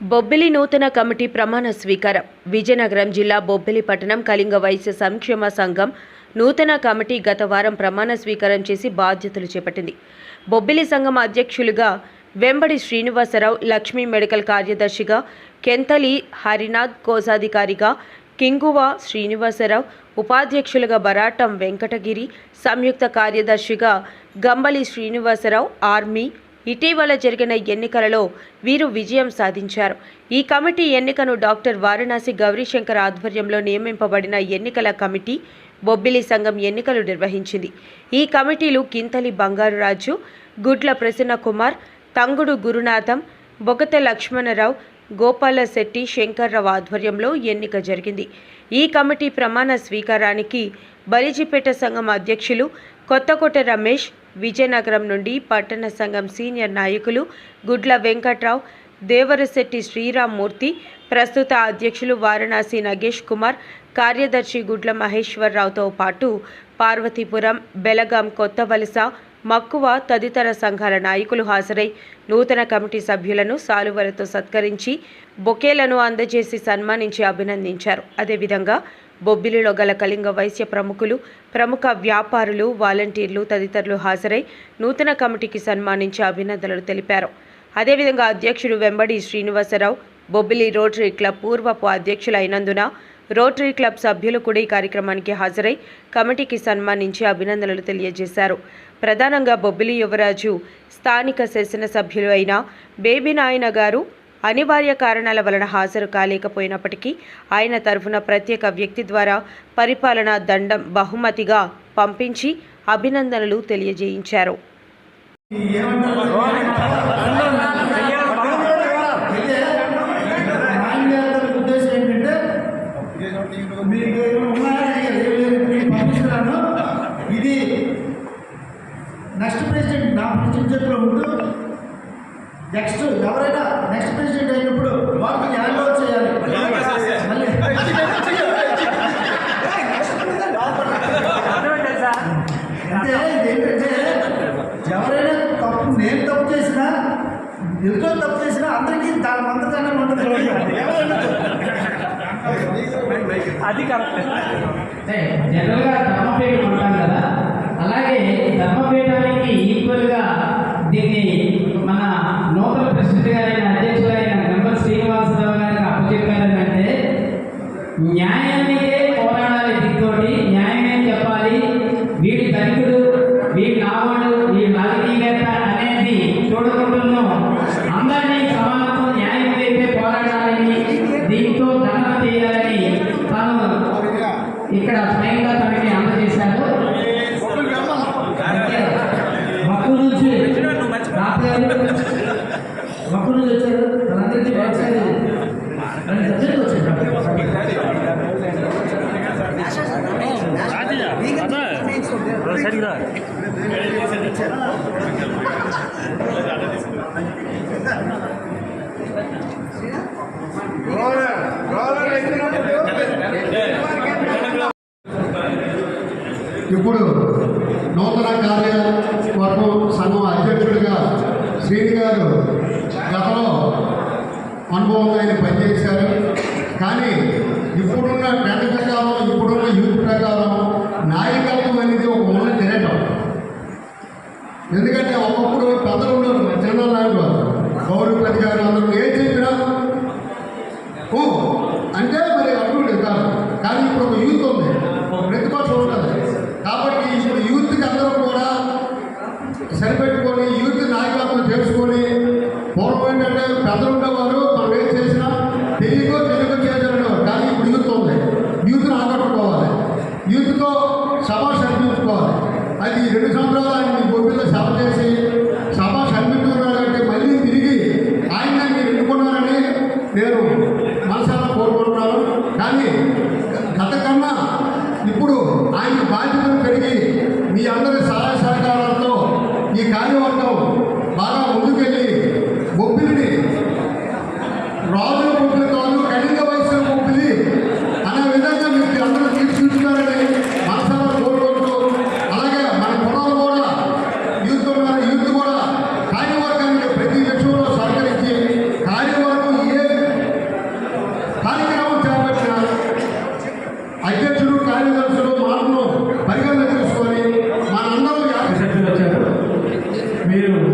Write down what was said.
బొబ్బిలి నూతన కమిటీ ప్రమాణ స్వీకారం. విజయనగరం జిల్లా బొబ్బిలి పట్టణం కళింగ వైశ్య సంక్షేమ సంఘం నూతన కమిటీ గత వారం ప్రమాణ స్వీకారం చేసి బాధ్యతలు చేపట్టింది. బొబ్బిలి సంఘం అధ్యక్షులుగా వెంబడి శ్రీనివాసరావు లక్ష్మీ మెడికల్ కార్యదర్శిగా కెంతలి హరినాథ్ కోశాధికారిగా కింగువ శ్రీనివాసరావు ఉపాధ్యక్షులుగా బరాటం వెంకటగిరి సంయుక్త కార్యదర్శిగా గంబలి శ్రీనివాసరావు ఆర్మీ ఇటీవల జరిగిన ఎన్నికలలో వీరు విజయం సాధించారు. ఈ కమిటీ ఎన్నికను డాక్టర్ వారణాసి గౌరీశంకర్ ఆధ్వర్యంలో నియమింపబడిన ఎన్నికల కమిటీ బొబ్బిలి సంఘం ఎన్నికలు నిర్వహించింది. ఈ కమిటీలు కింతలి బంగారురాజు గుడ్ల ప్రసన్న కుమార్ తంగుడు గురునాథం బొగత లక్ష్మణరావు గోపాల శెట్టి శంకర్రావు ఆధ్వర్యంలో ఎన్నిక జరిగింది. ఈ కమిటీ ప్రమాణ స్వీకారానికి బలిజిపేట సంఘం అధ్యక్షులు కొత్తకోట రమేష్ విజయనగరం నుండి పట్టణ సంఘం సీనియర్ నాయకులు గుడ్ల వెంకట్రావు దేవరశెట్టి శ్రీరామ్మూర్తి ప్రస్తుత అధ్యక్షులు వారణాసి నగేష్ కుమార్ కార్యదర్శి గుడ్ల మహేశ్వరరావుతో పాటు పార్వతీపురం బెలగాం కొత్త వలస మక్కువ తదితర సంఘాల నాయకులు హాజరై నూతన కమిటీ సభ్యులను సాలువలతో సత్కరించి బొకేలను అందజేసి సన్మానించి అభినందించారు. అదేవిధంగా బొబ్బిలిలో గల కళింగ వైశ్య ప్రముఖులు ప్రముఖ వ్యాపారులు వాలంటీర్లు తదితరులు హాజరై నూతన కమిటీకి సన్మానించి అభినందనలు తెలిపారు. అదేవిధంగా అధ్యక్షుడు వెంబడి శ్రీనివాసరావు బొబ్బిలి రోటరీ క్లబ్ పూర్వపు అధ్యక్షులైనందున రోటరీ క్లబ్ సభ్యులు కూడా ఈ కార్యక్రమానికి హాజరై కమిటీకి సన్మానించి అభినందనలు తెలియజేశారు. ప్రధానంగా బొబ్బిలి యువరాజు స్థానిక శాసనసభ్యులు అయిన బేబీ నాయన గారు అనివార్య కారణాల వలన హాజరు కాలేకపోయినప్పటికీ ఆయన తరఫున ప్రత్యేక వ్యక్తి ద్వారా పరిపాలన దండం బహుమతిగా పంపించి అభినందనలు తెలియజేయించారు. ఇది నెక్స్ట్ ప్రెసిడెంట్ నా ప్రెసిడెంట్ చేతిలో ఉంటూ నెక్స్ట్ ఎవరైనా నెక్స్ట్ ప్రెసిడెంట్ అయినప్పుడు వాళ్ళకి హ్యాండ్ ఓవర్ చేయాలి. మళ్ళీ అంటే ఏంటంటే ఎవరైనా తప్పు నేను తప్పు చేసినా ఎదుటో తప్పు చేసినా అందరికీ దాని మంతదానం ఉంటుంది. అది కరెక్ట్. జనరల్గా ధర్మపీఠం అంటాం న్యాయానికే పోరాడాలి దిక్కోటి న్యాయమే చెప్పాలి. వీడి ధనికుడు వీడి నావాడు వీడి రాజకీయవేత్త అనేది చూడకుండా అందరినీ సమానత్వం న్యాయం వైపే పోరాడాలని దీంతో దండం చేయాలని తను ఇక్కడ స్వయంగా తనకి అందజేశాడు మక్కు నుంచి రాత్రి మక్కు నుంచి వచ్చారు. వాళ్ళందరికీ వచ్చారు రెండు సబ్జెక్టులు వచ్చారు సరిగా ఇప్పుడు నూతన కార్యవర్గం సంఘం అధ్యక్షుడిగా శ్రీని గారు గతంలో అనుభవం ఆయన పనిచేశారు. కానీ ఇప్పుడున్న ట్రెండ్ ప్రకారం ఇప్పుడున్న యూత్ ప్రకారం నాయకత్వం అనేది ఒక మూల తిరగటం ఎందుకంటే ఒకప్పుడు పెద్దలు ఉన్నారు చిన్న నాయకులు గౌరవపతి గారు అందరూ ఏం చెప్పినా ఓ అంటే మరి అటువంటి కాదు. కానీ ఇప్పుడు ఒక యూత్ ఉంది. ఒక ప్రతిపక్షం ఉంటుంది. కాబట్టి ఇప్పుడు యూత్కి అందరూ కూడా సరిపెట్టుకొని యూత్ నాయకత్వం చేసుకొని పూర్వం ఏంటంటే పెద్దలు అది రెండు సంవత్సరాలు ఆయన Camilo.